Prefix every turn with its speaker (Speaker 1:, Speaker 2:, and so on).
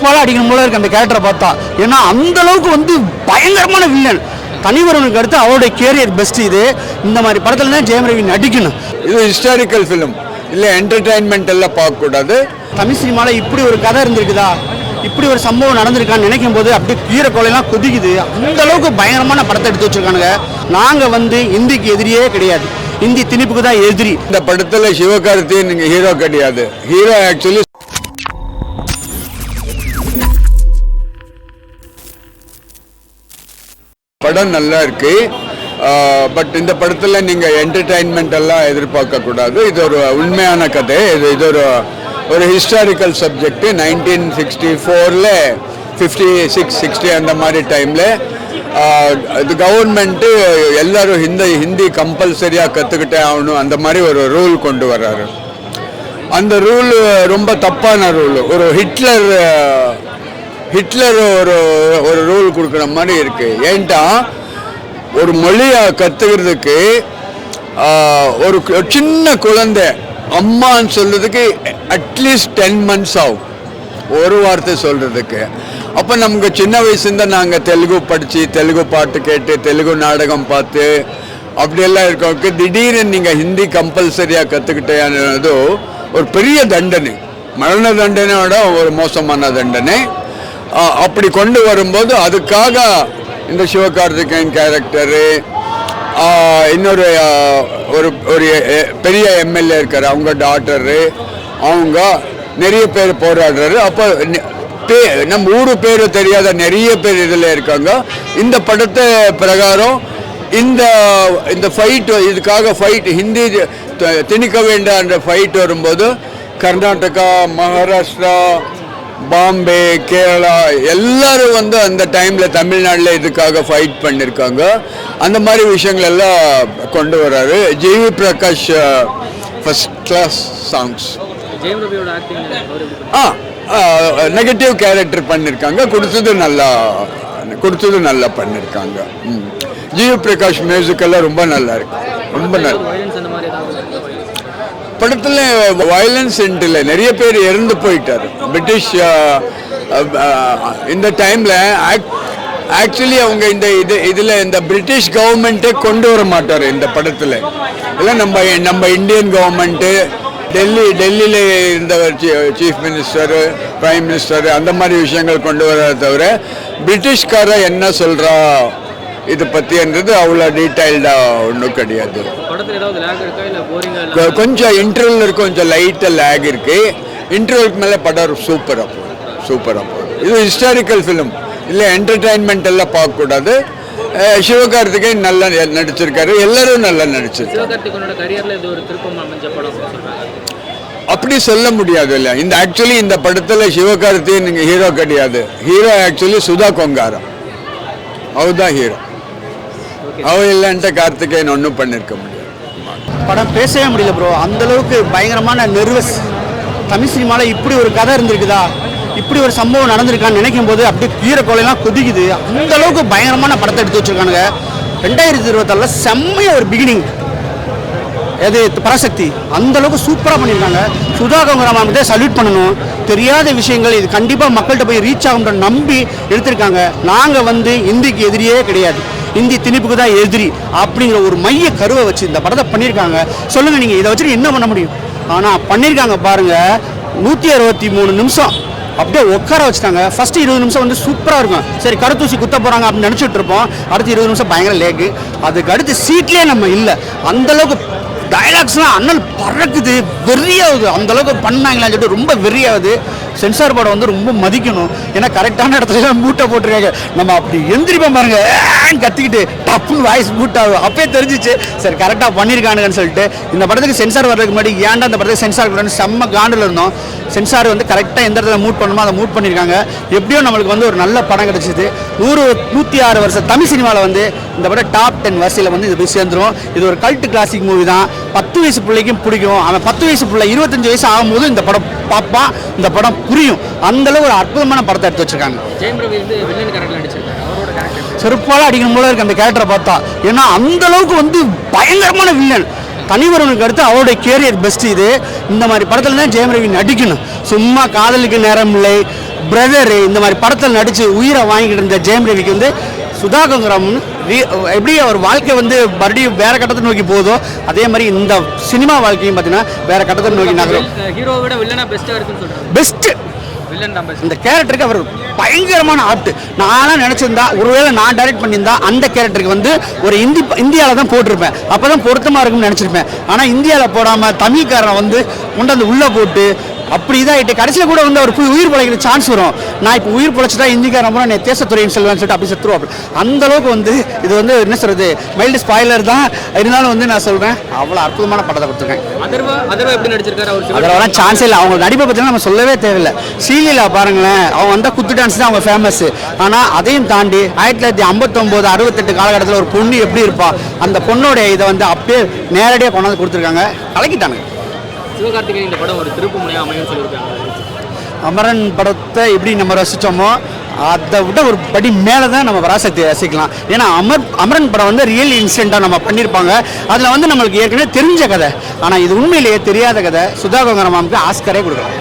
Speaker 1: செருப்பால அடிக்கணும் போல இருக்கு அந்த கேரக்டரை பார்த்தா. ஏன்னா அந்த அளவுக்கு வந்து பயங்கரமான வில்லன் தனிவரனுக்கு அடுத்து அவருடைய கேரியர் பெஸ்ட் இது. இந்த மாதிரி படத்துல தான் ஜெயம் ரவி நடிக்கணும்.
Speaker 2: இது ஹிஸ்டாரிக்கல் ஃபிலிம் இல்லை என்டர்டைன்மெண்ட் எல்லாம் பார்க்கக்கூடாது.
Speaker 1: தமிழ் சினிமாவில் இப்படி ஒரு கதை இருந்திருக்குதா? இப்படி ஒரு சம்பவம் நடந்திருக்கான்னு நினைக்கும் போது அப்படியே கீரை கொலையெல்லாம் கொதிக்குது. அந்த அளவுக்கு பயங்கரமான படத்தை எடுத்து வச்சிருக்கானுங்க. நாங்கள் வந்து இந்திக்கு எதிரியே கிடையாது. இந்தி திணிப்புக்கு தான் எதிரி.
Speaker 2: இந்த படத்தில் சிவகார்த்தியின் ஹீரோ கிடையாது. ஹீரோ ஆக்சுவலி படம் நல்லா இருக்கு. பட் இந்த படத்தில் நீங்கள் என்டர்டைன்மெண்ட் எல்லாம் எதிர்பார்க்க கூடாது. இது ஒரு உண்மையான கதை. இது இது ஒரு ஒரு ஹிஸ்டாரிக்கல் சப்ஜெக்ட் நைன்டீன் சிக்ஸ்டி ஃபோரில் ஃபிஃப்டி சிக்ஸ் சிக்ஸ்டி அந்த மாதிரி டைமில் இது கவர்மெண்ட்டு எல்லாரும் ஹிந்தி ஹிந்தி கம்பல்சரியாக கற்றுக்கிட்டே ஆகணும். அந்த மாதிரி ஒரு ரூல் கொண்டு வர்றாரு. அந்த ரூல் ரொம்ப தப்பான ரூல் ஒரு ஹிட்லர் ஹிட்லர் ஒரு ஒரு ரூல் கொடுக்குற மாதிரி இருக்கு. ஏன்டா? ஒரு மொழியை கற்றுக்கிறதுக்கு ஒரு சின்ன குழந்தை அம்மான்னு சொல்கிறதுக்கு அட்லீஸ்ட் டென் மந்த்ஸ் ஆகும். ஒரு வார்த்தை சொல்கிறதுக்கு அப்போ நமக்கு சின்ன வயசுலேருந்து நாங்கள் தெலுங்கு படித்து தெலுங்கு பாட்டு கேட்டு தெலுங்கு நாடகம் பார்த்து அப்படியெல்லாம் இருக்கவங்க திடீர்னு நீங்கள் ஹிந்தி கம்பல்சரியாக கற்றுக்கிட்டேன்னது ஒரு பெரிய தண்டனை. மரண தண்டனையோட ஒரு மோசமான தண்டனை. அப்படி கொண்டு வரும்போது அதுக்காக இந்த சிவகார்த்திகேயன் கேரக்டரு இன்னொரு ஒரு ஒரு பெரிய எம்எல்ஏ இருக்கார் அவங்க டாட்டரு அவங்க நிறைய பேர் போராடுறாரு. அப்போ நம்ம ஊரு பேர் தெரியாத நிறைய பேர் இதில் இருக்காங்க. இந்த படத்தை பிரகாரம் இந்த இந்த ஃபைட் இதுக்காக ஃபைட் ஹிந்தி திணிக்க வேண்டாம் என்ற ஃபைட் வரும்போது கர்நாடகா மகாராஷ்டிரா பாம்பே கேரளா எல்லாரும் வந்து அந்த டைமில் தமிழ்நாட்டில் இதுக்காக ஃபைட் பண்ணியிருக்காங்க அந்த மாதிரி விஷயங்கள் எல்லாம் கொண்டு வராரு GV Prakash first class songs ஆ நெகட்டிவ் கேரக்டர் பண்ணியிருக்காங்க கொடுத்தது நல்லா கொடுத்தது நல்லா பண்ணியிருக்காங்க ம். ஜிவி பிரகாஷ் மியூசிக் எல்லாம் ரொம்ப நல்லா இருக்கு. ரொம்ப நல்லா? படத்தில் வயலன்ஸ் இல்லை நிறைய பேர் இறந்து போயிட்டார். பிரிட்டிஷ் இந்த டைமில் ஆக்சுவலி அவங்க இந்த இது இதில் இந்த பிரிட்டிஷ் கவர்மெண்ட்டே கொண்டு வர மாட்டார் இந்த படத்தில். இல்லை நம்ம நம்ம இந்தியன் கவர்மெண்ட்டு டெல்லி டெல்லியில் இருந்தவர் சீஃப் மினிஸ்டர் பிரைம் மினிஸ்டர் அந்த மாதிரி விஷயங்கள் கொண்டு வர தவிர பிரிட்டிஷ்கார என்ன சொல்கிறா இது பற்றின்றது அவ்வளோ டீட்டெயில்டாக ஒன்றும் கிடையாது. கொஞ்சம் இன்டர்வல் இருக்கு? கொஞ்சம் லைட்டாக லேக் இருக்கு. இன்டர்வலுக்கு மேலே படம் சூப்பராக போகுது சூப்பராக போகுது இது ஹிஸ்டாரிக்கல் ஃபிலிம் இல்லை என்டர்டைன்மெண்ட் எல்லாம் பார்க்கக்கூடாது. சிவகார்த்திகேயன் நல்லா நடிச்சிருக்காரு. எல்லாரும் நல்லா நடிச்சிருக்காரு அப்படி சொல்ல முடியாது இல்லை. இந்த ஆக்சுவலி இந்த படத்தில் சிவகார்த்திகேயன் ஹீரோ கிடையாது. Hero actually Sudha Kongara. அவர் தான் ஹீரோ அவ இல்லைன்ட்டு கார்த்திகேயன் ஒன்றும் பண்ணியிருக்க முடியாது.
Speaker 1: படம் பேசவே முடியல ப்ரோ அந்த அளவுக்கு பயங்கரமான நெர்வஸ் தமிழ் சினிமாவில் இப்படி ஒரு கதை இருந்திருக்குதா? இப்படி ஒரு சம்பவம் நடந்திருக்கான்னு நினைக்கும் போது அப்படியே கீரை கொலையெல்லாம் கொதிக்குது. அந்த அளவுக்கு பயங்கரமான படத்தை எடுத்து வச்சிருக்கானுங்க. ரெண்டாயிரத்தி இருபத்தாறில் செம்மைய ஒரு பிகினிங் எது? பராசக்தி. அந்த அளவுக்கு சூப்பராக பண்ணியிருக்காங்க. சுதா கங்குராமாமத்தை சல்யூட் பண்ணணும். தெரியாத விஷயங்கள் இது கண்டிப்பாக மக்கள்கிட்ட போய் ரீச் ஆகும்ன்ற நம்பி எடுத்திருக்காங்க. நாங்கள் வந்து இந்திக்கு எதிரியே கிடையாது. இந்தி திணிப்புக்கு தான் எதிரி அப்படிங்கிற ஒரு மைய கருவை வச்சு இந்த படத்தை பண்ணியிருக்காங்க. சொல்லுங்கள் நீங்கள் இதை வச்சுட்டு என்ன பண்ண முடியும்? ஆனால் பண்ணியிருக்காங்க பாருங்கள் நூற்றி அறுபத்தி மூணு நிமிஷம். அப்படியே உட்கார வச்சுட்டாங்க. ஃபஸ்ட்டு இருபது நிமிஷம் வந்து சூப்பராக இருக்கும். சரி கருத்தூசி குத்த போகிறாங்க அப்படின்னு நினச்சிட்டு இருப்போம். அடுத்து இருபது நிமிஷம் பயங்கர லேக்கு அதுக்கு அடுத்து சீட்லேயே நம்ம இல்லை. அந்தளவுக்கு டயலாக்ஸ்லாம் டைலாக்ஸ்லாம் அண்ணல் பறக்குது. வெறியாகுது அந்த அளவுக்கு பண்ணாங்களான்னு சொல்லிட்டு ரொம்ப வெறியாகுது சென்சார் படம் வந்து ரொம்ப மதிக்கணும். ஏன்னா கரெக்டான இடத்துல மூட்டை போட்டிருக்காங்க. நம்ம அப்படி எந்திரிப்போம் பாருங்க. கத்திக்கிட்டு டப்புன்னு வாய்ஸ் மூட் ஆகும் அப்பயே தெரிஞ்சிச்சு. சரி கரெக்டாக பண்ணியிருக்கானுங்கன்னு சொல்லிட்டு இந்த படத்துக்கு சென்சார் வர்றதுக்கு முன்னாடி ஏன்டா இந்த படத்துக்கு சென்சார் கொடுன்னு செம்ம காண்டில் இருந்தோம். சென்சார் வந்து கரெக்டாக எந்த இடத்துல மூட் பண்ணணுமோ அதை மூட் பண்ணியிருக்காங்க எப்படியோ நம்மளுக்கு வந்து ஒரு நல்ல படம் கிடைச்சிது. நூறு நூற்றி ஆறு வருஷம் தமிழ் சினிமாவில் வந்து இந்த படம் டாப் டென் வரிசையில் வந்து இது போய் சேர்ந்துரும். இது ஒரு கல்ட்டு கிளாசிக் மூவி தான். பத்து வயசு பிள்ளைக்கும் பிடிக்கும். அவன் பத்து வயசு பிள்ளை இருபத்தஞ்சு வயசு ஆகும்போது இந்த படம் பார்ப்பான் இந்த படம் புரியும். அந்த அளவு ஒரு அற்புதமான படத்தை எடுத்து வச்சிருக்காங்க. செருப்பால அடிக்கணும் போல இருக்கு அந்த கேரக்டரை பார்த்தா. ஏன்னா அந்த அளவுக்கு வந்து பயங்கரமான வில்லன். தனிவரனுக்கு அடுத்து அவருடைய கேரியர் பெஸ்ட் இது. இந்த மாதிரி படத்துல தான் ஜெயம் ரவி நடிக்கணும். சும்மா காதலுக்கு நேரம் இல்லை. பிரதரு இந்த மாதிரி படத்தில் நடித்து உயிரை வாங்கிட்டு இருந்த ஜெயம் ரவிக்கு வந்து சுதாகங்கரம் எப்படி அவர் வாழ்க்கை வந்து மறுபடியும் வேற கட்டத்தை நோக்கி போகுதோ அதே மாதிரி இந்த சினிமா வாழ்க்கையும் பார்த்தீங்கன்னா வேற கட்டத்தை நோக்கி நகரும்.
Speaker 3: ஹீரோவை விட வில்லனா பெஸ்ட்டாக இருக்குன்னு சொல்கிறாங்க
Speaker 1: பெஸ்ட்டு இந்த கேரக்டருக்கு அவர் பயங்கரமான ஆப்ட் நான்லாம் நினச்சிருந்தா ஒருவேளை நான் டைரக்ட் பண்ணியிருந்தா அந்த கேரக்டருக்கு வந்து ஒரு இந்தி இந்தியாவில் தான் போட்டிருப்பேன். அப்போ தான் பொருத்தமாக இருக்கும்னு நினச்சிருப்பேன். ஆனால் இந்தியாவில் போடாமல் தமிழ்காரன் வந்து கொண்டு வந்து உள்ளே போட்டு அப்படி இதாகிட்டு கடைசியில் கூட வந்து அவர் போய் உயிர் பிழைக்கிற சான்ஸ் வரும். நான் இப்போ உயிர் பிழைச்சிட்டா இந்திக்காரன் பூரா நான் தேசத்துறைன்னு சொல்லுவேன்னு சொல்லிட்டு அப்படி செத்துருவோம் அந்த அளவுக்கு வந்து இது வந்து என்ன சொல்கிறது மைல்டு ஸ்பாய்லர் தான். இருந்தாலும் வந்து நான் சொல்கிறேன் அவ்வளோ அற்புதமான படத்தை கொடுத்துருக்கேன். அதெல்லாம் சான்ஸே இல்லை. அவங்க நடிப்பை பற்றினா நம்ம சொல்லவே தேவையில்லை. சீலிலா பாருங்களேன் அவங்க வந்தால் குத்து டான்ஸ் தான் அவங்க ஃபேமஸ் ஆனால் அதையும் தாண்டி ஆயிரத்தி தொள்ளாயிரத்தி ஐம்பத்தொம்போது அறுபத்தெட்டு காலகட்டத்தில் ஒரு பொண்ணு எப்படி இருப்பா? அந்த பொண்ணோடைய இதை வந்து அப்படியே நேரடியாக கொண்டாந்து கொடுத்துருக்காங்க. கலக்கிட்டாங்க
Speaker 3: சிவகார்த்திகேயன் இந்த படம் ஒரு திருப்பு முனையாக அமையும் சொல்லியிருக்காங்க.
Speaker 1: அமரன் படத்தை எப்படி நம்ம ரசித்தோமோ அதை விட ஒரு படி மேலே தான் நம்ம பராசக்தி ரசிக்கலாம். ஏன்னா அமர் அமரன் படம் வந்து ரியல் இன்சிடெண்ட்டாக நம்ம பண்ணியிருப்பாங்க. அதில் வந்து நம்மளுக்கு ஏற்கனவே தெரிஞ்ச கதை. ஆனால் இது உண்மையிலேயே தெரியாத கதை. சுதாகங்கர மாமுக்கு ஆஸ்கரே கொடுக்கலாம்.